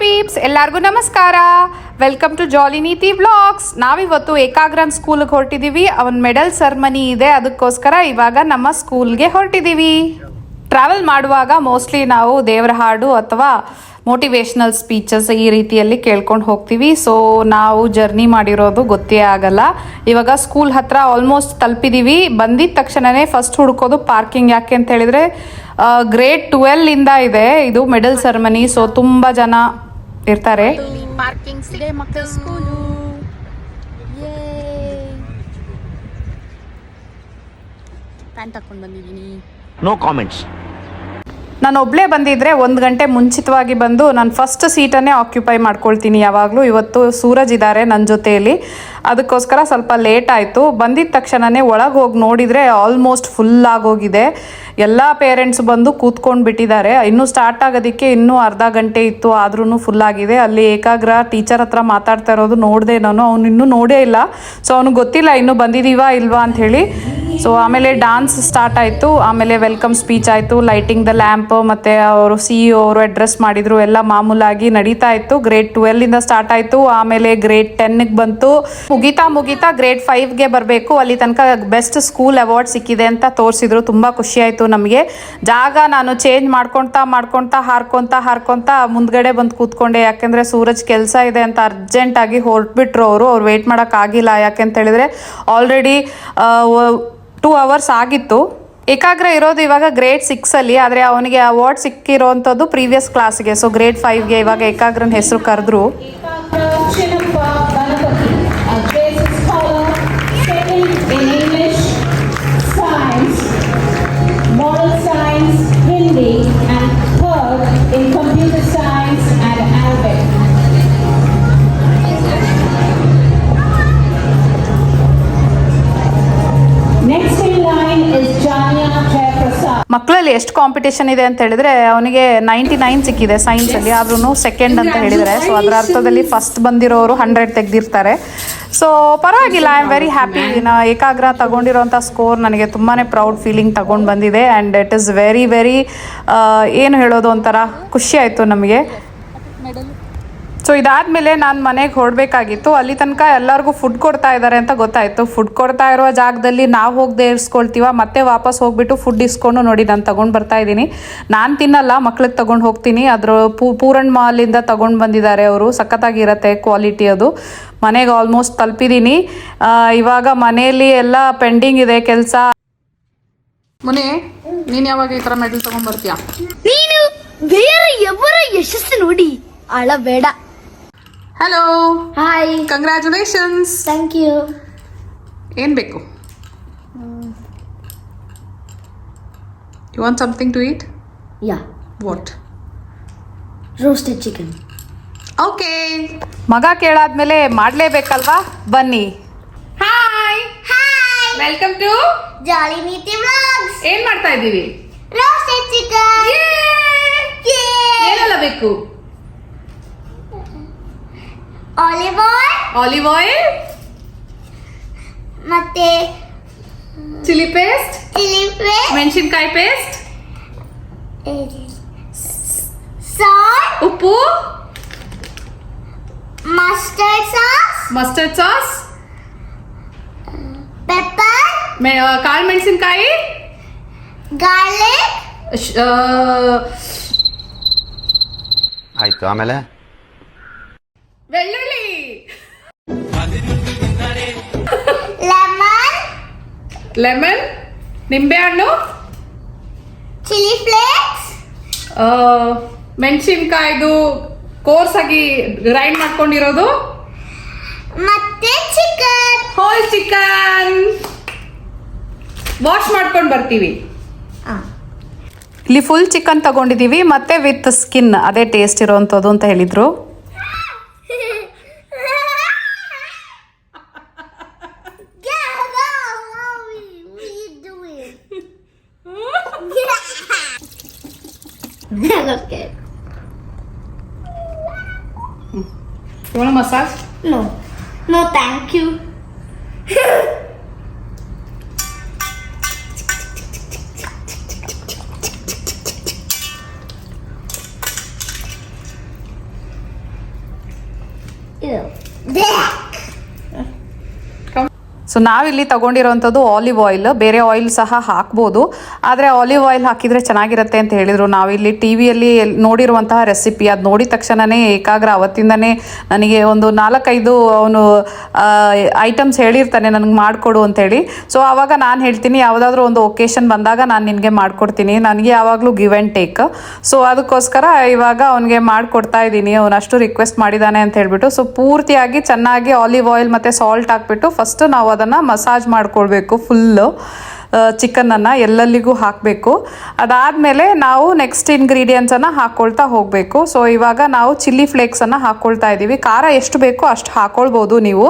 ಪೀಪ್ಸ್ ಎಲ್ಲರಿಗೂ ನಮಸ್ಕಾರ. Welcome to jolly Neethi vlogs ನಾವಿವತ್ತು ಏಕಾಗ್ರನ್ ಸ್ಕೂಲ್ಗೆ ಹೊರಟಿದ್ದೀವಿ ಅವನ್ ಮೆಡಲ್ ಸರ್ಮನಿ ಇದೆ. ಅದಕ್ಕೋಸ್ಕರ ಇವಾಗ ನಮ್ಮ ಸ್ಕೂಲ್ಗೆ ಹೊರಟಿದ್ದೀವಿ ಟ್ರಾವೆಲ್ ಮಾಡುವಾಗ ಮೋಸ್ಟ್ಲಿ ನಾವು ದೇವರ ಹಾಡು ಅಥವಾ ಮೋಟಿವೇಶ್ನಲ್ ಸ್ಪೀಚಸ್ ಈ ರೀತಿಯಲ್ಲಿ ಕೇಳ್ಕೊಂಡು ಹೋಗ್ತೀವಿ. ಸೊ ನಾವು ಜರ್ನಿ ಮಾಡಿರೋದು ಗೊತ್ತೇ ಆಗಲ್ಲ. ಇವಾಗ ಸ್ಕೂಲ್ ಹತ್ರ ಆಲ್ಮೋಸ್ಟ್ ತಲುಪಿದೀವಿ. ಬಂದಿದ ತಕ್ಷಣನೇ ಫಸ್ಟ್ ಹುಡುಕೋದು ಪಾರ್ಕಿಂಗ್ ಯಾಕೆ ಅಂತ ಹೇಳಿದ್ರೆ ಗ್ರೇಡ್ ಟ್ವೆಲ್ ಇಂದ ಇದೆ. ಇದು ಮೆಡಲ್ ಸೆರೆಮನಿ ಸೊ ತುಂಬ ಜನ ಇರ್ತಾರೆ. ಪಾರ್ಕಿಂಗ್ ಸಿಗೆ ಮಕ್ಕಳ ಸ್ಕೂಲು ಪ್ಯಾಂಟ್ ಹಾಕೊಂಡು ಬಂದಿದ್ದೀನಿ No comments. ನಾನು ಒಬ್ಬಳೇ ಬಂದಿದ್ರೆ ಒಂದು ಗಂಟೆ ಮುಂಚಿತವಾಗಿ ಬಂದು ನಾನು ಫಸ್ಟ್ ಸೀಟನ್ನೇ ಆಕ್ಯುಪೈ ಮಾಡ್ಕೊಳ್ತೀನಿ ಯಾವಾಗಲೂ. ಇವತ್ತು ಸೂರಜ್ ಇದ್ದಾರೆ ನನ್ನ ಜೊತೆಯಲ್ಲಿ. ಅದಕ್ಕೋಸ್ಕರ ಸ್ವಲ್ಪ ಲೇಟ್ ಆಯಿತು. ಬಂದಿದ ತಕ್ಷಣನೇ ಒಳಗೆ ಹೋಗಿ ನೋಡಿದರೆ ಆಲ್ಮೋಸ್ಟ್ ಫುಲ್ ಆಗೋಗಿದೆ. ಎಲ್ಲ ಪೇರೆಂಟ್ಸ್ ಬಂದು ಕೂತ್ಕೊಂಡು ಬಿಟ್ಟಿದ್ದಾರೆ. ಇನ್ನೂ ಸ್ಟಾರ್ಟ್ ಆಗೋದಕ್ಕೆ ಇನ್ನೂ ಅರ್ಧ ಗಂಟೆ ಇತ್ತು ಆದ್ರೂ ಫುಲ್ ಆಗಿದೆ. ಅಲ್ಲಿ ಏಕಾಗ್ರ ಟೀಚರ್ ಹತ್ರ ಮಾತಾಡ್ತಾ ಇರೋದು ನೋಡಿದೆ ನಾನು. ಅವನು ಇನ್ನೂ ನೋಡೇ ಇಲ್ಲ. ಸೊ ಅವ್ನಿಗೆ ಗೊತ್ತಿಲ್ಲ, ಇನ್ನೂ ಬಂದಿದ್ದೀವಾ ಇಲ್ವಾ? ಅಂತ ಹೇಳಿ ಸೊ ಆಮೇಲೆ ಡಾನ್ಸ್ ಸ್ಟಾರ್ಟ್ ಆಯಿತು. ಆಮೇಲೆ ವೆಲ್ಕಮ್ ಸ್ಪೀಚ್ ಆಯಿತು. ಲೈಟಿಂಗ್ ದ ಲ್ಯಾಂಪ್ ಮತ್ತು ಅವರು ಸಿ ಇ ಅವರು ಅಡ್ರೆಸ್ ಮಾಡಿದ್ರು. ಎಲ್ಲ ಮಾಮೂಲಾಗಿ ನಡೀತಾ ಇತ್ತು. ಗ್ರೇಡ್ ಟ್ವೆಲ್ಲಿಂದ ಸ್ಟಾರ್ಟ್ ಆಯಿತು. ಆಮೇಲೆ ಗ್ರೇಟ್ ಟೆನ್ಗೆ ಬಂತು. ಮುಗಿತಾ ಮುಗಿತಾ ಗ್ರೇಡ್ ಫೈವ್ಗೆ ಬರಬೇಕು. ಅಲ್ಲಿ ತನಕ ಬೆಸ್ಟ್ ಸ್ಕೂಲ್ ಅವಾರ್ಡ್ ಸಿಕ್ಕಿದೆ ಅಂತ ತೋರಿಸಿದ್ರು. ತುಂಬ ಖುಷಿ ಆಯಿತು ನಮಗೆ. ಜಾಗ ನಾನು ಚೇಂಜ್ ಮಾಡ್ಕೊಳ್ತಾ ಮಾಡ್ಕೊಳ್ತಾ ಹಾರ್ಕೊತಾ ಹಾರ್ಕೊತಾ ಮುಂದ್ಗಡೆ ಬಂದು ಕೂತ್ಕೊಂಡೆ. ಯಾಕೆಂದರೆ ಸೂರಜ್ ಕೆಲಸ ಇದೆ ಅಂತ ಅರ್ಜೆಂಟಾಗಿ ಹೊರಟ್ಬಿಟ್ರು ಅವರು. ಅವ್ರು ವೆಯ್ಟ್ ಮಾಡೋಕ್ಕಾಗಿಲ್ಲ ಯಾಕೆಂತ ಹೇಳಿದ್ರೆ. ಆಲ್ರೆಡಿ ಟೂ ಅವರ್ಸ್ ಆಗಿತ್ತು. ಏಕಾಗ್ರ ಇರೋದು ಇವಾಗ ಗ್ರೇಡ್ ಸಿಕ್ಸಲ್ಲಿ ಆದರೆ ಅವನಿಗೆ ಅವಾರ್ಡ್ ಸಿಕ್ಕಿರೋವಂಥದ್ದು ಪ್ರೀವಿಯಸ್ ಕ್ಲಾಸ್ಗೆ ಸೊ ಗ್ರೇಡ್ ಫೈವ್ಗೆ ಇವಾಗ ಏಕಾಗ್ರನ ಹೆಸರು ಕರೆದ್ರು. ಮಕ್ಕಳಲ್ಲಿ ಎಷ್ಟು ಕಾಂಪಿಟೇಷನ್ ಇದೆ ಅಂತ ಹೇಳಿದ್ರೆ ಅವನಿಗೆ ನೈಂಟಿ ನೈನ್ ಸಿಕ್ಕಿದೆ ಸೈನ್ಸಲ್ಲಿ ಆದ್ರೂ ಸೆಕೆಂಡ್ ಅಂತ ಹೇಳಿದರೆ ಸೊ ಅದರ ಅರ್ಥದಲ್ಲಿ ಫಸ್ಟ್ ಬಂದಿರೋರು ಹಂಡ್ರೆಡ್ ತೆಗೆದಿರ್ತಾರೆ. ಸೊ ಪರವಾಗಿಲ್ಲ ಐ ಆಮ್ ವೆರಿ ಹ್ಯಾಪಿ ನಾ ಏಕಾಗ್ರ ತಗೊಂಡಿರೋಂಥ ಸ್ಕೋರ್ ನನಗೆ ತುಂಬಾ ಪ್ರೌಡ್ ಫೀಲಿಂಗ್ ತಗೊಂಡು ಬಂದಿದೆ and it is very very ಏನು ಹೇಳೋದು ಒಂಥರ ಖುಷಿ ಆಯಿತು ನಮಗೆ. ಸೊ ಇದಾದ್ಮೇಲೆ ನಾನು ಮನೆಗೆ ಹೊರಡಬೇಕಾಗಿತ್ತು. ಅಲ್ಲಿ ತನಕ ಎಲ್ಲರಿಗೂ ಫುಡ್ ಕೊಡ್ತಾ ಇದ್ದಾರೆ ಅಂತ ಗೊತ್ತಾಯ್ತು. ಫುಡ್ ಕೊಡ್ತಾ ಇರುವ ಜಾಗದಲ್ಲಿ ನಾವು ಹೋಗದೆ ಇರಿಸ್ಕೊಳ್ತೀವ ಮತ್ತೆ ವಾಪಸ್ ಹೋಗ್ಬಿಟ್ಟು ಫುಡ್ ಇಸ್ಕೊಂಡು ನೋಡಿ ನಾನು ತಗೊಂಡು ಬರ್ತಾ ಇದ್ದೀನಿ. ನಾನು ತಿನ್ನಲ್ಲ ಮಕ್ಳಿಗೆ ತಗೊಂಡು ಹೋಗ್ತೀನಿ. ಅದ್ರ ಪೂ ಪೂರಣ್ ಮಾಲಿಂದ ತಗೊಂಡು ಬಂದಿದ್ದಾರೆ ಅವರು. ಸಖತ್ತಾಗಿರತ್ತೆ ಕ್ವಾಲಿಟಿ ಅದು. ಮನೆಗೆ ಆಲ್ಮೋಸ್ಟ್ ತಲುಪಿದ್ದೀನಿ ಇವಾಗ ಮನೆಯಲ್ಲಿ ಎಲ್ಲ ಪೆಂಡಿಂಗ್ ಇದೆ ಕೆಲಸ. ಮುನಿ ನೀನು ಯಾವಾಗ ಈ ಥರ ಮೆಡಲ್ ತಗೊಂಡ್ಬರ್ತೀಯಾ ನೀನು ಬೇರೆ ಎವರ ಯಶಸ್ಸು ನೋಡಿ. ಅಳಬೇಡ. Hello hi congratulations thank you ಏನು ಬೇಕು? You want something to eat yeah what roasted chicken okay ಮಗ ಕೇಳಾದ್ಮೇಲೆ ಮಾಡಲೇಬೇಕಲ್ವಾ? ಬನ್ನಿ. Hi hi welcome to jolly Neethi vlogs ಏನ್ ಮಾಡ್ತಾ ಇದ್ದೀವಿ ರೋಸ್ಟೆಡ್ ಚಿಕನ್ ಏನೆಲ್ಲ ಬೇಕು? ಆಲಿವ್ ಆಯಿಲ್ ಆಲಿವ್ ಆಯಿಲ್ ಮತ್ತೆ ಚಿಲ್ಲಿ ಪೇಸ್ಟ್ ಚಿಲ್ಲಿ ಪೇಸ್ಟ್ ಮೆಣಸಿನ್ಕಾಯಿ ಪೇಸ್ಟ್ ಸಾಲ್ಟ್ ಉಪ್ಪು mustard sauce mustard sauce pepper ಕಾಳು ಮೆಣಸಿನ್ಕಾಯಿ ಗಾರ್ಲಿಕ್ ಆಯ್ತು ಆಮೇಲೆ? ಬೆಳ್ಳುಳ್ಳಿ ಲೆಮನ್ ಲೆಮನ್ ನಿಂಬೆಹಣ್ಣು ಚಿಲ್ಲಿ ಫ್ಲೇಕ್ಸ್ ಮೆಣಸಿನ್ಕಾಯ್ದು ಕೋರ್ಸ್ ಆಗಿ ಗ್ರೈಂಡ್ ಮಾಡ್ಕೊಂಡಿರೋದು? ಮತ್ತೆ ಚಿಕನ್ ಹೋಲ್ ಚಿಕನ್ ವಾಶ್ ಮಾಡ್ಕೊಂಡು ಬರ್ತೀವಿ. ಇಲ್ಲಿ ಫುಲ್ ಚಿಕನ್ ತಗೊಂಡಿದ್ದೀವಿ ಮತ್ತೆ ವಿತ್ ಸ್ಕಿನ್ ಅದೇ ಟೇಸ್ಟ್ ಇರೋವಂಥದ್ದು ಅಂತ ಹೇಳಿದ್ರು. massage? No. No, thank you. Ew. Yeah. So ನಾವಿಲ್ಲಿ ತಗೊಂಡಿರುವಂಥದ್ದು ಆಲಿವ್ ಆಯಿಲ್ ಬೇರೆ ಆಯಿಲ್ ಸಹ ಹಾಕ್ಬೋದು. ಆದರೆ ಆಲಿವ್ ಆಯಿಲ್ ಹಾಕಿದರೆ ಚೆನ್ನಾಗಿರುತ್ತೆ ಅಂತ ಹೇಳಿದರು. ನಾವಿಲ್ಲಿ ಟಿ ವಿಯಲ್ಲಿ ನೋಡಿರುವಂತಹ ರೆಸಿಪಿ ಅದು ನೋಡಿದ ತಕ್ಷಣವೇ ಏಕಾಗ್ರ ಅವತ್ತಿಂದನೇ ನನಗೆ ಒಂದು ನಾಲ್ಕೈದು, ಅವನು ಐಟಮ್ಸ್ ಹೇಳಿರ್ತಾನೆ ನನಗೆ ಮಾಡಿಕೊಡು ಅಂತೇಳಿ. ಸೊ ಆವಾಗ ನಾನು ಹೇಳ್ತೀನಿ, ಯಾವುದಾದ್ರೂ ಒಂದು ಒಕೇಶನ್ ಬಂದಾಗ ನಾನು ನಿನಗೆ ಮಾಡಿಕೊಡ್ತೀನಿ. ನನಗೆ ಯಾವಾಗಲೂ ಗಿವ್ ಆ್ಯಂಡ್ ಟೇಕ್ ಸೊ ಅದಕ್ಕೋಸ್ಕರ ಇವಾಗ ಅವನಿಗೆ ಮಾಡಿಕೊಡ್ತಾ ಇದ್ದೀನಿ. ಅವನು ಅಷ್ಟು ರಿಕ್ವೆಸ್ಟ್ ಮಾಡಿದ್ದಾನೆ ಅಂತ ಹೇಳ್ಬಿಟ್ಟು. ಸೊ ಪೂರ್ತಿಯಾಗಿ ಚೆನ್ನಾಗಿ ಆಲಿವ್ ಆಯಿಲ್ ಮತ್ತು ಸಾಲ್ಟ್ ಹಾಕ್ಬಿಟ್ಟು ಫಸ್ಟ್ ನಾವು ಅದನ್ನು ಮಸಾಜ್ ಮಾಡ್ಕೊಳ್ಬೇಕು ಫುಲ್ಲು ಚಿಕನನ್ನು ಎಲ್ಲೆಲ್ಲಿಗೂ ಹಾಕಬೇಕು. ಅದಾದಮೇಲೆ ನಾವು ನೆಕ್ಸ್ಟ್ ಇಂಗ್ರೀಡಿಯೆಂಟ್ಸನ್ನು ಹಾಕ್ಕೊಳ್ತಾ ಹೋಗಬೇಕು. ಸೊ ಇವಾಗ ನಾವು ಚಿಲ್ಲಿ ಫ್ಲೇಕ್ಸನ್ನು ಹಾಕ್ಕೊಳ್ತಾ ಇದ್ದೀವಿ ಖಾರ ಎಷ್ಟು ಬೇಕೋ ಅಷ್ಟು ಹಾಕ್ಕೊಳ್ಬೋದು ನೀವು.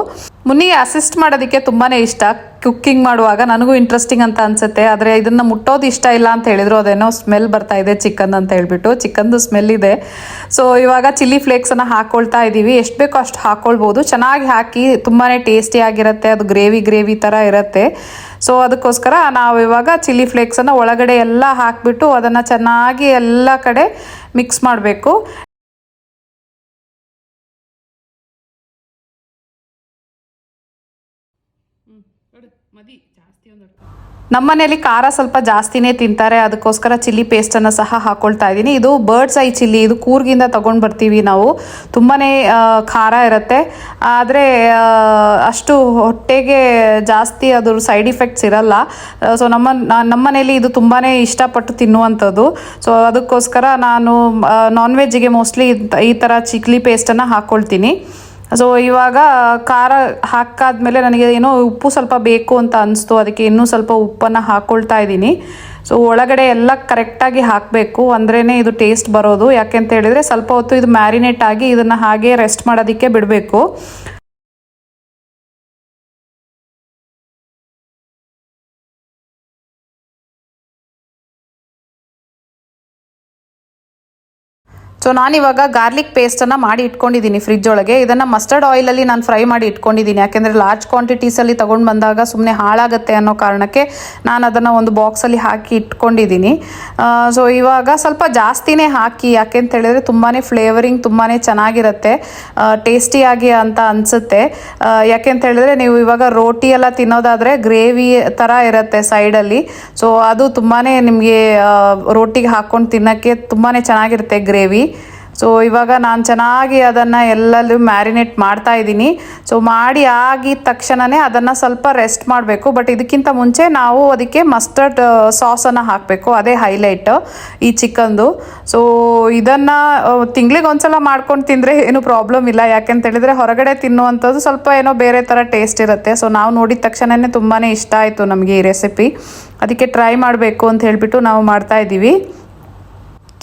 ಮುನ್ನಿಗೆ ಅಸಿಸ್ಟ್ ಮಾಡೋದಕ್ಕೆ ತುಂಬಾ ಇಷ್ಟ. ಕುಕ್ಕಿಂಗ್ ಮಾಡುವಾಗ ನನಗೂ ಇಂಟ್ರೆಸ್ಟಿಂಗ್ ಅಂತ ಅನ್ಸುತ್ತೆ. ಆದರೆ ಇದನ್ನು ಮುಟ್ಟೋದು ಇಷ್ಟ ಇಲ್ಲ ಅಂತ ಹೇಳಿದ್ರು. ಅದೇನೋ ಸ್ಮೆಲ್ ಬರ್ತಾ ಇದೆ ಚಿಕನ್ ಅಂತ ಹೇಳ್ಬಿಟ್ಟು. ಚಿಕನ್ದು ಸ್ಮೆಲ್ ಇದೆ. ಸೊ ಇವಾಗ ಚಿಲ್ಲಿ ಫ್ಲೇಕ್ಸನ್ನು ಹಾಕ್ಕೊಳ್ತಾ ಇದ್ದೀವಿ ಎಷ್ಟು ಬೇಕೋ ಅಷ್ಟು ಹಾಕ್ಕೊಳ್ಬೋದು ಚೆನ್ನಾಗಿ ಹಾಕಿ ತುಂಬಾ ಟೇಸ್ಟಿ ಆಗಿರುತ್ತೆ. ಅದು ಗ್ರೇವಿ ಗ್ರೇವಿ ಥರ ಇರುತ್ತೆ. ಸೊ ಅದಕ್ಕೋಸ್ಕರ ನಾವು ಇವಾಗ ಚಿಲ್ಲಿ ಫ್ಲೇಕ್ಸನ್ನು ಒಳಗಡೆ ಎಲ್ಲ ಹಾಕಿಬಿಟ್ಟು ಅದನ್ನು ಚೆನ್ನಾಗಿ ಎಲ್ಲ ಕಡೆ ಮಿಕ್ಸ್ ಮಾಡಬೇಕು. ನಮ್ಮನೇಲಿ ಖಾರ ಸ್ವಲ್ಪ ಜಾಸ್ತಿನೇ ತಿಂತಾರೆ, ಅದಕ್ಕೋಸ್ಕರ ಚಿಲ್ಲಿ ಪೇಸ್ಟನ್ನು ಸಹ ಹಾಕೊಳ್ತಾ ಇದ್ದೀನಿ. ಇದು ಬರ್ಡ್ಸ್ ಐ ಚಿಲ್ಲಿ, ಇದು ಕೂರ್ಗಿಂದ ತೊಗೊಂಡು ಬರ್ತೀವಿ ನಾವು. ತುಂಬಾ ಖಾರ ಇರುತ್ತೆ. ಆದರೆ ಅಷ್ಟು ಹೊಟ್ಟೆಗೆ ಜಾಸ್ತಿ ಅದ್ರ ಸೈಡ್ ಇಫೆಕ್ಟ್ಸ್ ಇರಲ್ಲ. ಸೊ ನಮ್ಮ ನಮ್ಮನೇಲಿ ಇದು ತುಂಬಾ ಇಷ್ಟಪಟ್ಟು ತಿನ್ನುವಂಥದ್ದು. ಸೊ ಅದಕ್ಕೋಸ್ಕರ ನಾನು ನಾನ್ ವೆಜ್ಜಿಗೆ ಮೋಸ್ಟ್ಲಿ ಈ ಥರ ಚಿಲ್ಲಿ ಪೇಸ್ಟನ್ನು ಹಾಕ್ಕೊಳ್ತೀನಿ ಸೊ ಇವಾಗ ಖಾರ ಹಾಕಾದ್ಮೇಲೆ ನನಗೆ ಏನೋ ಉಪ್ಪು ಸ್ವಲ್ಪ ಬೇಕು ಅಂತ ಅನಿಸ್ತು. ಅದಕ್ಕೆ ಇನ್ನೂ ಸ್ವಲ್ಪ ಉಪ್ಪನ್ನು ಹಾಕ್ಕೊಳ್ತಾ ಇದ್ದೀನಿ. ಸೊ ಒಳಗಡೆ ಎಲ್ಲ ಕರೆಕ್ಟಾಗಿ ಹಾಕಬೇಕು. ಅಂದ್ರೇ ಇದು ಟೇಸ್ಟ್ ಬರೋದು. ಯಾಕೆಂತ ಹೇಳಿದರೆ ಸ್ವಲ್ಪ ಹೊತ್ತು ಇದು ಮ್ಯಾರಿನೇಟ್ ಆಗಿ ಇದನ್ನು ಹಾಗೆ ರೆಸ್ಟ್ ಮಾಡೋದಕ್ಕೆ ಬಿಡಬೇಕು. ಸೊ ನಾನಿವಾಗ ಗಾರ್ಲಿಕ್ ಪೇಸ್ಟನ್ನು ಮಾಡಿ ಇಟ್ಕೊಂಡಿದ್ದೀನಿ ಫ್ರಿಜ್ ಒಳಗೆ ಇದನ್ನು ಮಸ್ಟರ್ಡ್ ಆಯಿಲಲ್ಲಿ ನಾನು ಫ್ರೈ ಮಾಡಿ ಇಟ್ಕೊಂಡಿದ್ದೀನಿ. ಯಾಕೆಂದರೆ ಲಾರ್ಜ್ ಕ್ವಾಂಟಿಟೀಸಲ್ಲಿ ತೊಗೊಂಡು ಬಂದಾಗ ಸುಮ್ಮನೆ ಹಾಳಾಗುತ್ತೆ ಅನ್ನೋ ಕಾರಣಕ್ಕೆ ನಾನು ಅದನ್ನು ಒಂದು ಬಾಕ್ಸಲ್ಲಿ ಹಾಕಿ ಇಟ್ಕೊಂಡಿದ್ದೀನಿ. ಸೊ ಇವಾಗ ಸ್ವಲ್ಪ ಜಾಸ್ತಿನೇ ಹಾಕಿ, ಯಾಕೆಂತ ಹೇಳಿದ್ರೆ ತುಂಬಾ ಫ್ಲೇವರಿಂಗ್ ತುಂಬಾ ಚೆನ್ನಾಗಿರುತ್ತೆ ಟೇಸ್ಟಿಯಾಗಿ ಅಂತ ಅನಿಸುತ್ತೆ. ಯಾಕೆಂತ ಹೇಳಿದ್ರೆ ನೀವು ಇವಾಗ ರೋಟಿ ಎಲ್ಲ ತಿನ್ನೋದಾದರೆ ಗ್ರೇವಿ ಥರ ಇರುತ್ತೆ ಸೈಡಲ್ಲಿ ಸೊ ಅದು ತುಂಬಾ ನಿಮಗೆ ರೋಟಿಗೆ ಹಾಕ್ಕೊಂಡು ತಿನ್ನೋಕ್ಕೆ ತುಂಬಾ ಚೆನ್ನಾಗಿರುತ್ತೆ ಗ್ರೇವಿ ಸೊ ಇವಾಗ ನಾನು ಚೆನ್ನಾಗಿ ಅದನ್ನು ಎಲ್ಲಲ್ಲೂ ಮ್ಯಾರಿನೇಟ್ ಮಾಡ್ತಾ ಇದ್ದೀನಿ. ಸೊ ಮಾಡಿ ಆಗಿದ ತಕ್ಷಣವೇ ಅದನ್ನು ಸ್ವಲ್ಪ ರೆಸ್ಟ್ ಮಾಡಬೇಕು. ಬಟ್ ಇದಕ್ಕಿಂತ ಮುಂಚೆ ನಾವು ಅದಕ್ಕೆ ಮಸ್ಟರ್ಡ್ ಸಾಸನ್ನು ಹಾಕಬೇಕು. ಅದೇ ಹೈಲೈಟ್ ಈ ಚಿಕನ್ದು. ಸೊ ಇದನ್ನು ತಿಂಗ್ಳಿಗೆ ಒಂದ್ಸಲ ಮಾಡ್ಕೊಂಡು ತಿಂದರೆ ಏನು ಪ್ರಾಬ್ಲಮ್ ಇಲ್ಲ. ಯಾಕೆಂತ ಹೇಳಿದ್ರೆ ಹೊರಗಡೆ ತಿನ್ನುವಂಥದ್ದು ಸ್ವಲ್ಪ ಏನೋ ಬೇರೆ ಥರ ಟೇಸ್ಟ್ ಇರುತ್ತೆ. ಸೊ ನಾವು ನೋಡಿದ ತಕ್ಷಣವೇ ತುಂಬಾ ಇಷ್ಟ ಆಯಿತು ನಮಗೆ ಈ ರೆಸಿಪಿ ಅದಕ್ಕೆ ಟ್ರೈ ಮಾಡಬೇಕು ಅಂತ ಹೇಳಿಬಿಟ್ಟು ನಾವು ಮಾಡ್ತಾ ಇದ್ದೀವಿ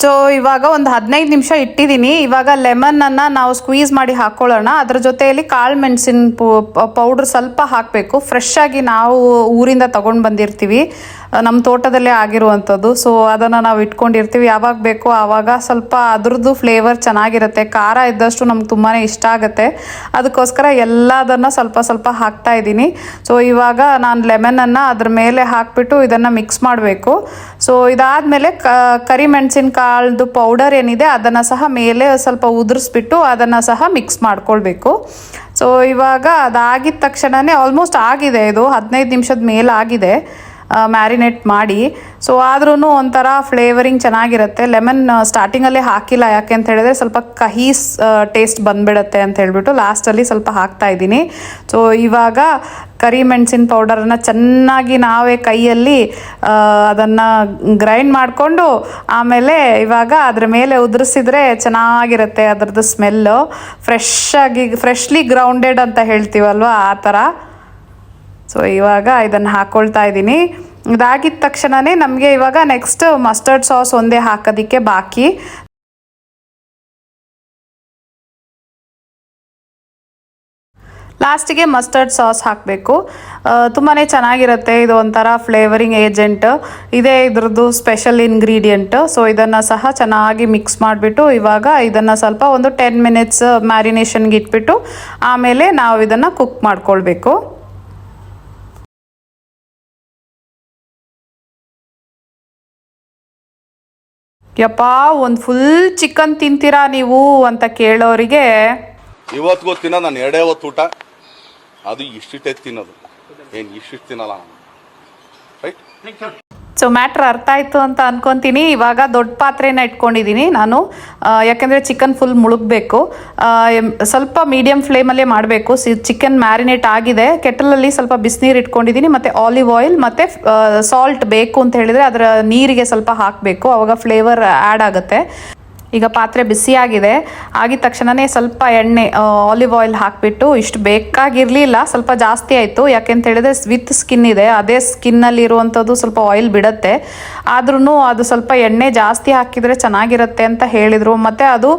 ಸೊ ಇವಾಗ ಒಂದು ಹದಿನೈದು ನಿಮಿಷ ಇಟ್ಟಿದ್ದೀನಿ ಇವಾಗ ಲೆಮನನ್ನು ನಾವು ಸ್ಕ್ವೀಸ್ ಮಾಡಿ ಹಾಕ್ಕೊಳ್ಳೋಣ ಅದ್ರ ಜೊತೆಯಲ್ಲಿ ಕಾಳು ಮೆಣಸಿನ ಪೌಡ್ರ್ ಸ್ವಲ್ಪ ಹಾಕಬೇಕು. ಫ್ರೆಶ್ ಆಗಿ ನಾವು ಊರಿಂದ ತೊಗೊಂಡು ಬಂದಿರ್ತೀವಿ. ನಮ್ಮ ತೋಟದಲ್ಲೇ ಆಗಿರುವಂಥದ್ದು. ಸೊ ಅದನ್ನು ನಾವು ಇಟ್ಕೊಂಡಿರ್ತೀವಿ. ಯಾವಾಗ ಬೇಕೋ ಆವಾಗ ಸ್ವಲ್ಪ ಅದ್ರದ್ದು ಫ್ಲೇವರ್ ಚೆನ್ನಾಗಿರುತ್ತೆ. ಖಾರ ಇದ್ದಷ್ಟು ನಮ್ಗೆ ತುಂಬಾ ಇಷ್ಟ ಆಗುತ್ತೆ. ಅದಕ್ಕೋಸ್ಕರ ಎಲ್ಲದನ್ನು ಸ್ವಲ್ಪ ಸ್ವಲ್ಪ ಹಾಕ್ತಾ ಇದ್ದೀನಿ. ಸೊ ಇವಾಗ ನಾನು ಲೆಮನನ್ನು ಅದ್ರ ಮೇಲೆ ಹಾಕಿಬಿಟ್ಟು ಇದನ್ನು ಮಿಕ್ಸ್ ಮಾಡಬೇಕು. ಸೊ ಇದಾದಮೇಲೆ ಕರಿ ಮೆಣಸಿನಕಾಳ್ದು ಪೌಡರ್ ಏನಿದೆ, ಅದನ್ನು ಸಹ ಮೇಲೆ ಸ್ವಲ್ಪ ಉದುರಿಸ್ಬಿಟ್ಟು ಅದನ್ನು ಸಹ ಮಿಕ್ಸ್ ಮಾಡ್ಕೊಳ್ಬೇಕು. ಸೊ ಇವಾಗ ಅದಾಗಿದ ತಕ್ಷಣವೇ ಆಲ್ಮೋಸ್ಟ್ ಆಗಿದೆ ಇದು, ಹದಿನೈದು ನಿಮಿಷದ ಮೇಲೆ ಆಗಿದೆ ಮ್ಯಾರಿನೇಟ್ ಮಾಡಿ. ಸೊ ಆದ್ರೂ ಒಂಥರ ಫ್ಲೇವರಿಂಗ್ ಚೆನ್ನಾಗಿರುತ್ತೆ. ಲೆಮನ್ ಸ್ಟಾರ್ಟಿಂಗಲ್ಲೇ ಹಾಕಿಲ್ಲ. ಯಾಕೆ ಅಂತ ಹೇಳಿದ್ರೆ ಸ್ವಲ್ಪ ಕಹಿ ಟೇಸ್ಟ್ ಬಂದ್ಬಿಡುತ್ತೆ ಅಂತ ಹೇಳ್ಬಿಟ್ಟು ಲಾಸ್ಟಲ್ಲಿ ಸ್ವಲ್ಪ ಹಾಕ್ತಾ ಇದ್ದೀನಿ. ಸೊ ಇವಾಗ ಕರಿ ಮೆಣಸಿನ ಪೌಡರನ್ನು ಚೆನ್ನಾಗಿ ನಾವೇ ಕೈಯಲ್ಲಿ ಅದನ್ನು ಗ್ರೈಂಡ್ ಮಾಡಿಕೊಂಡು ಆಮೇಲೆ ಇವಾಗ ಅದ್ರ ಮೇಲೆ ಉದುರಿಸಿದ್ರೆ ಚೆನ್ನಾಗಿರುತ್ತೆ ಅದರದ್ದು ಸ್ಮೆಲ್ಲು ಫ್ರೆಶ್ ಆಗಿ ಫ್ರೆಶ್ಲಿ ಗ್ರೌಂಡೆಡ್ ಅಂತ ಹೇಳ್ತೀವಲ್ವ? ಆ ಥರ. ಸೊ ಇವಾಗ ಇದನ್ನು ಹಾಕ್ಕೊಳ್ತಾ ಇದ್ದೀನಿ. ಇದಾಗಿದ್ದ ತಕ್ಷಣವೇ ನಮಗೆ ಇವಾಗ ನೆಕ್ಸ್ಟ್ ಮಸ್ಟರ್ಡ್ ಸಾಸ್ ಒಂದೇ ಹಾಕೋದಕ್ಕೆ ಬಾಕಿ. ಲಾಸ್ಟಿಗೆ ಮಸ್ಟರ್ಡ್ ಸಾಸ್ ಹಾಕಬೇಕು. ತುಂಬಾ ಚೆನ್ನಾಗಿರುತ್ತೆ. ಇದು ಒಂಥರ ಫ್ಲೇವರಿಂಗ್ ಏಜೆಂಟ್ ಇದೇ ಇದ್ರದ್ದು ಸ್ಪೆಷಲ್ ಇಂಗ್ರೀಡಿಯೆಂಟ್ ಸೊ ಇದನ್ನು ಸಹ ಚೆನ್ನಾಗಿ ಮಿಕ್ಸ್ ಮಾಡಿಬಿಟ್ಟು ಇವಾಗ ಇದನ್ನು ಸ್ವಲ್ಪ ಒಂದು ಟೆನ್ ಮಿನಿಟ್ಸ್ ಮ್ಯಾರಿನೇಷನ್ಗೆ ಇಟ್ಬಿಟ್ಟು ಆಮೇಲೆ ನಾವು ಇದನ್ನು ಕುಕ್ ಮಾಡ್ಕೊಳ್ಬೇಕು. ಯಪ್ಪ ಒಂದು ಫುಲ್ ಚಿಕನ್ ತಿಂತೀರಾ ನೀವು ಅಂತ ಕೇಳೋರಿಗೆ? ಇವತ್ತಿಗೂ ತಿನ್ನೋ ನಾನು ಎರಡೇ ಹೊತ್ತು ಊಟ. ಅದು ಇಷ್ಟಿಟ್ಟೆ ತಿನ್ನೋದು. ಏನು ಇಷ್ಟಿಟ್ಟು ತಿನ್ನಲ್ಲ ನಾನು. ರೈಟ್ ಸೊ ಮ್ಯಾಟ್ರ್ ಅರ್ಥ ಆಯಿತು ಅಂತ ಅನ್ಕೊಂತೀನಿ. ಇವಾಗ ದೊಡ್ಡ ಪಾತ್ರೆನ ಇಟ್ಕೊಂಡಿದ್ದೀನಿ ನಾನು. ಯಾಕೆಂದರೆ ಚಿಕನ್ ಫುಲ್ ಮುಳುಗಬೇಕು. ಸ್ವಲ್ಪ ಮೀಡಿಯಮ್ ಫ್ಲೇಮಲ್ಲೇ ಮಾಡಬೇಕು. ಸಿ ಚಿಕನ್ ಮ್ಯಾರಿನೇಟ್ ಆಗಿದೆ. ಕೆಟಲಲ್ಲಿ ಸ್ವಲ್ಪ ಬಿಸಿನೀರು ಇಟ್ಕೊಂಡಿದ್ದೀನಿ ಮತ್ತು ಆಲಿವ್ ಆಯಿಲ್ ಮತ್ತು ಸಾಲ್ಟ್ ಬೇಕು ಅಂತ ಹೇಳಿದರೆ ಅದರ ನೀರಿಗೆ ಸ್ವಲ್ಪ ಹಾಕಬೇಕು. ಆವಾಗ ಫ್ಲೇವರ್ ಆ್ಯಡ್ ಆಗುತ್ತೆ. ಈಗ ಪಾತ್ರೆ ಬಿಸಿಯಾಗಿದೆ. ಆಗಿದ ತಕ್ಷಣವೇ ಸ್ವಲ್ಪ ಎಣ್ಣೆ ಆಲಿವ್ ಆಯಿಲ್ ಹಾಕಿಬಿಟ್ಟು ಇಷ್ಟು ಬೇಕಾಗಿರಲಿಲ್ಲ, ಸ್ವಲ್ಪ ಜಾಸ್ತಿ ಆಯಿತು. ಯಾಕೆಂತ ಹೇಳಿದ್ರೆ ವಿತ್ ಸ್ಕಿನ್ ಇದೆ. ಅದೇ ಸ್ಕಿನ್ನಲ್ಲಿ ಇರುವಂಥದ್ದು ಸ್ವಲ್ಪ ಆಯಿಲ್ ಬಿಡುತ್ತೆ. ಆದ್ರೂ ಅದು ಸ್ವಲ್ಪ ಎಣ್ಣೆ ಜಾಸ್ತಿ ಹಾಕಿದರೆ ಚೆನ್ನಾಗಿರುತ್ತೆ ಅಂತ ಹೇಳಿದರು. ಮತ್ತು ಅದು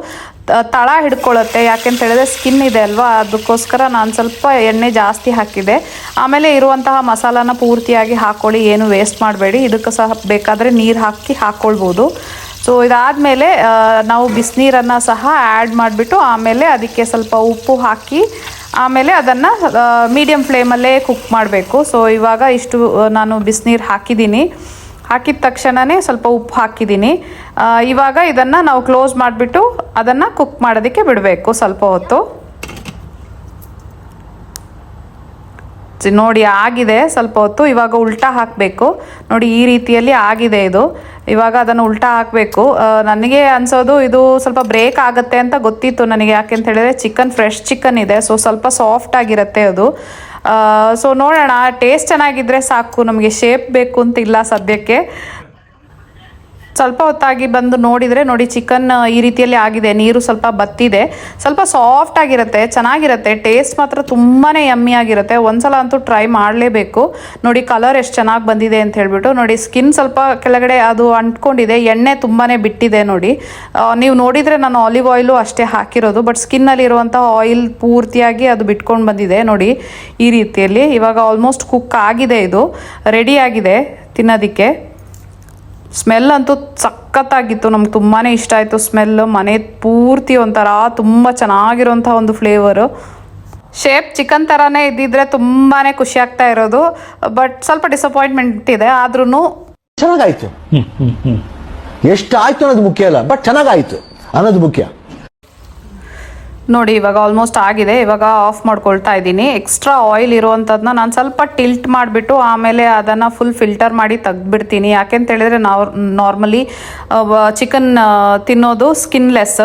ತಳ ಹಿಡ್ಕೊಳ್ಳುತ್ತೆ ಯಾಕೆಂತ ಹೇಳಿದ್ರೆ ಸ್ಕಿನ್ ಇದೆ ಅಲ್ವಾ? ಅದಕ್ಕೋಸ್ಕರ ನಾನು ಸ್ವಲ್ಪ ಎಣ್ಣೆ ಜಾಸ್ತಿ ಹಾಕಿದೆ. ಆಮೇಲೆ ಇರುವಂತಹ ಮಸಾಲಾನ ಪೂರ್ತಿಯಾಗಿ ಹಾಕ್ಕೊಳ್ಳಿ ಏನು ವೇಸ್ಟ್ ಮಾಡಬೇಡಿ. ಇದಕ್ಕೆ ಸಹ ಬೇಕಾದರೆ ನೀರು ಹಾಕಿ ಹಾಕ್ಕೊಳ್ಬೋದು ಸೊ ಇದಾದಮೇಲೆ ನಾವು ಬಿಸಿನೀರನ್ನು ಸಹ ಆ್ಯಡ್ ಮಾಡಿಬಿಟ್ಟು ಆಮೇಲೆ ಅದಕ್ಕೆ ಸ್ವಲ್ಪ ಉಪ್ಪು ಹಾಕಿ ಆಮೇಲೆ ಅದನ್ನು ಮೀಡಿಯಮ್ ಫ್ಲೇಮಲ್ಲೇ ಕುಕ್ ಮಾಡಬೇಕು. ಸೊ ಇವಾಗ ಇಷ್ಟು ನಾನು ಬಿಸಿನೀರು ಹಾಕಿದ್ದೀನಿ. ಹಾಕಿದ ತಕ್ಷಣವೇ ಸ್ವಲ್ಪ ಉಪ್ಪು ಹಾಕಿದ್ದೀನಿ. ಇವಾಗ ಇದನ್ನು ನಾವು ಕ್ಲೋಸ್ ಮಾಡಿಬಿಟ್ಟು ಅದನ್ನು ಕುಕ್ ಮಾಡೋದಕ್ಕೆ ಬಿಡಬೇಕು ಸ್ವಲ್ಪ ಹೊತ್ತು. ನೋಡಿ ಆಗಿದೆ, ಸ್ವಲ್ಪ ಹೊತ್ತು ಇವಾಗ ಉಲ್ಟಾ ಹಾಕಬೇಕು. ನೋಡಿ ಈ ರೀತಿಯಲ್ಲಿ ಆಗಿದೆ ಇದು. ಇವಾಗ ಅದನ್ನು ಉಲ್ಟಾ ಹಾಕಬೇಕು. ನನಗೆ ಅನ್ಸೋದು ಇದು ಸ್ವಲ್ಪ ಬ್ರೇಕ್ ಆಗುತ್ತೆ ಅಂತ ಗೊತ್ತಿತ್ತು ನನಗೆ. ಯಾಕೆಂತ ಹೇಳಿದ್ರೆ ಚಿಕನ್ ಫ್ರೆಶ್ ಚಿಕನ್ ಇದೆ. ಸೊ ಸ್ವಲ್ಪ ಸಾಫ್ಟ್ ಆಗಿರುತ್ತೆ ಅದು. ಸೊ ನೋಡೋಣ. ಟೇಸ್ಟ್ ಚೆನ್ನಾಗಿದ್ದರೆ ಸಾಕು. ನಮಗೆ ಶೇಪ್ ಬೇಕು ಅಂತ ಇಲ್ಲ ಸದ್ಯಕ್ಕೆ. ಸ್ವಲ್ಪ ಹೊತ್ತಾಗಿ ಬಂದು ನೋಡಿದರೆ ನೋಡಿ ಚಿಕನ್ ಈ ರೀತಿಯಲ್ಲಿ ಆಗಿದೆ. ನೀರು ಸ್ವಲ್ಪ ಬತ್ತಿದೆ. ಸ್ವಲ್ಪ ಸಾಫ್ಟ್ ಆಗಿರುತ್ತೆ, ಚೆನ್ನಾಗಿರುತ್ತೆ. ಟೇಸ್ಟ್ ಮಾತ್ರ ತುಂಬಾ ಯಮ್ಮಿ ಆಗಿರುತ್ತೆ. ಒಂದ್ಸಲ ಅಂತೂ ಟ್ರೈ ಮಾಡಲೇಬೇಕು. ನೋಡಿ ಕಲರ್ ಎಷ್ಟು ಚೆನ್ನಾಗಿ ಬಂದಿದೆ ಅಂತ ಹೇಳ್ಬಿಟ್ಟು, ನೋಡಿ ಸ್ಕಿನ್ ಸ್ವಲ್ಪ ಕೆಳಗಡೆ ಅದು ಅಂಟ್ಕೊಂಡಿದೆ. ಎಣ್ಣೆ ತುಂಬಾ ಬಿಟ್ಟಿದೆ ನೋಡಿ. ನೀವು ನೋಡಿದರೆ ನಾನು ಆಲಿವ್ ಆಯಿಲು ಅಷ್ಟೇ ಹಾಕಿರೋದು ಬಟ್ ಸ್ಕಿನ್ನಲ್ಲಿರುವಂಥ ಆಯಿಲ್ ಪೂರ್ತಿಯಾಗಿ ಅದು ಬಿಟ್ಕೊಂಡು ಬಂದಿದೆ ನೋಡಿ ಈ ರೀತಿಯಲ್ಲಿ. ಇವಾಗ ಆಲ್ಮೋಸ್ಟ್ ಕುಕ್ ಆಗಿದೆ ಇದು. ರೆಡಿ ಆಗಿದೆ ತಿನ್ನೋದಕ್ಕೆ. ಸ್ಮೆಲ್ ಅಂತೂ ಸಖತ್ತಾಗಿತ್ತು ನಮ್ಗೆ ತುಂಬಾ ಇಷ್ಟ ಆಯಿತು ಸ್ಮೆಲ್. ಮನೆ ಪೂರ್ತಿ ಒಂಥರ ತುಂಬ ಚೆನ್ನಾಗಿರೋಂಥ ಒಂದು ಫ್ಲೇವರು. ಶೇಪ್ ಚಿಕನ್ ಥರನೇ ಇದ್ದಿದ್ರೆ ತುಂಬಾ ಖುಷಿ ಆಗ್ತಾ ಇರೋದು. ಬಟ್ ಸ್ವಲ್ಪ ಡಿಸಪಾಯಿಂಟ್ಮೆಂಟ್ ಇದೆ ಆದ್ರೂ ಚೆನ್ನಾಗಾಯ್ತು. ಎಷ್ಟು ಆಯ್ತು ಅನ್ನೋದು ಮುಖ್ಯ ಅಲ್ಲ ಬಟ್ ಚೆನ್ನಾಗಾಯ್ತು ಅನ್ನೋದು ಮುಖ್ಯ. ನೋಡಿ, ಇವಾಗ ಆಲ್ಮೋಸ್ಟ್ ಆಗಿದೆ. ಇವಾಗ ಆಫ್ ಮಾಡ್ಕೊಳ್ತಾ ಇದ್ದೀನಿ. ಎಕ್ಸ್ಟ್ರಾ ಆಯಿಲ್ ಇರುವಂಥದ್ದನ್ನ ನಾನು ಸ್ವಲ್ಪ ಟಿಲ್ಟ್ ಮಾಡಿಬಿಟ್ಟು ಆಮೇಲೆ ಅದನ್ನು ಫುಲ್ ಫಿಲ್ಟರ್ ಮಾಡಿ ತೆಗ್ದುಬಿಡ್ತೀನಿ. ಯಾಕೆಂತ ಹೇಳಿದ್ರೆ ನಾವು ನಾರ್ಮಲಿ ಚಿಕನ್ ತಿನ್ನೋದು ಸ್ಕಿನ್ಲೆಸ್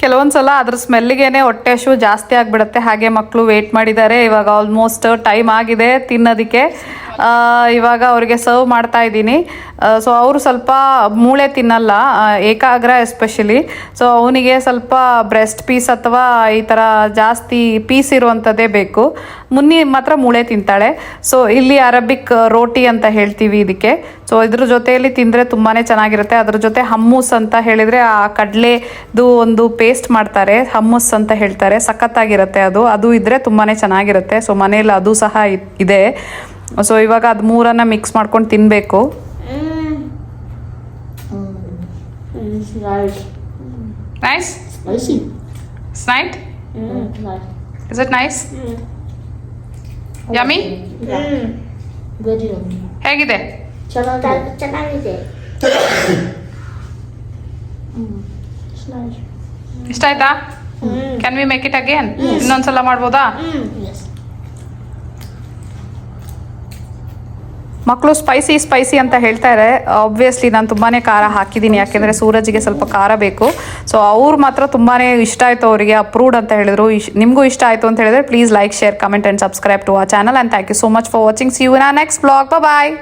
ಕೆಲವೊಂದು ಸಲ ಅದ್ರ ಸ್ಮೆಲ್ಲಿಗೇನೆ ಹೊಟ್ಟೆ ಹಸಿವು ಜಾಸ್ತಿ ಆಗಿಬಿಡುತ್ತೆ. ಹಾಗೆ ಮಕ್ಕಳು ವೇಟ್ ಮಾಡಿದ್ದಾರೆ. ಇವಾಗ ಆಲ್ಮೋಸ್ಟ್ ಟೈಮ್ ಆಗಿದೆ ತಿನ್ನೋದಕ್ಕೆ. ಇವಾಗ ಅವ್ರಿಗೆ ಸರ್ವ್ ಮಾಡ್ತಾ ಇದ್ದೀನಿ. ಸೊ ಅವರು ಸ್ವಲ್ಪ ಮೂಳೆ ತಿನ್ನಲ್ಲ ಏಕಾಗ್ರ ಎಸ್ಪೆಷಲಿ ಸೊ ಅವನಿಗೆ ಸ್ವಲ್ಪ ಬ್ರೆಸ್ಟ್ ಪೀಸ್ ಅಥವಾ ಈ ಥರ ಜಾಸ್ತಿ ಪೀಸ್ ಇರುವಂಥದ್ದೇ ಬೇಕು. ಮುನ್ನಿ ಮಾತ್ರ ಮೂಳೆ ತಿಂತಾಳೆ. ಸೊ ಇಲ್ಲಿ ಅರಬಿಕ್ ರೋಟಿ ಅಂತ ಹೇಳ್ತೀವಿ ಇದಕ್ಕೆ. ಸೊ ಇದ್ರ ಜೊತೆಯಲ್ಲಿ ತಿಂದರೆ ತುಂಬಾ ಚೆನ್ನಾಗಿರುತ್ತೆ. ಅದ್ರ ಜೊತೆ ಹಮ್ಮೂಸ್ ಅಂತ ಹೇಳಿದರೆ ಆ ಕಡಲೆದು ಒಂದು ಪೇಸ್ಟ್ ಮಾಡ್ತಾರೆ. ಹಮ್ಮೂಸ್ ಅಂತ ಹೇಳ್ತಾರೆ. ಸಖತ್ತಾಗಿರುತ್ತೆ ಅದು. ಅದು ಇದ್ದರೆ ತುಂಬಾ ಚೆನ್ನಾಗಿರುತ್ತೆ. ಸೊ ಮನೇಲಿ ಅದು ಸಹ ಇದೆ. ಸೊ ಇವಾಗ ಅದು ಮೂರನ್ನು ಮಿಕ್ಸ್ ಮಾಡ್ಕೊಂಡು ತಿನ್ನಬೇಕು nice is it nice yummy ಹೇಗಿದೆ? ಚೆನ್ನಾಗಿದೆ ಇಷ್ಟ ಆಯ್ತಾ? Can we make it again ಇನ್ನೊಂದ್ಸಲ ಮಾಡ್ಬೋದಾ? ಮಕ್ಕಳು ಸ್ಪೈಸಿ ಸ್ಪೈಸಿ ಅಂತ ಹೇಳ್ತಾರೆ ಆಬ್ವಿಯಸ್ಲಿ ನಾನು ತುಂಬಾ ಖಾರ ಹಾಕಿದ್ದೀನಿ ಯಾಕೆಂದರೆ ಸೂರಜ್ಗೆ ಸ್ವಲ್ಪ ಖಾರ ಬೇಕು. ಸೊ ಅವ್ರು ಮಾತ್ರ ತುಂಬಾ ಇಷ್ಟ ಆಯಿತು ಅವರಿಗೆ ಅಪ್ರೂವ್ಡ್ ಅಂತ ಹೇಳಿದ್ರು. ನಿಮಗೂ ಇಷ್ಟ ಆಯಿತು ಅಂತ ಹೇಳಿದ್ರೆ please like share comment and subscribe to a channel and thank you so much for watching see you ನಾ ನೆಕ್ಸ್ಟ್ ಬ್ಲಾಗ್ ಬಾಯ್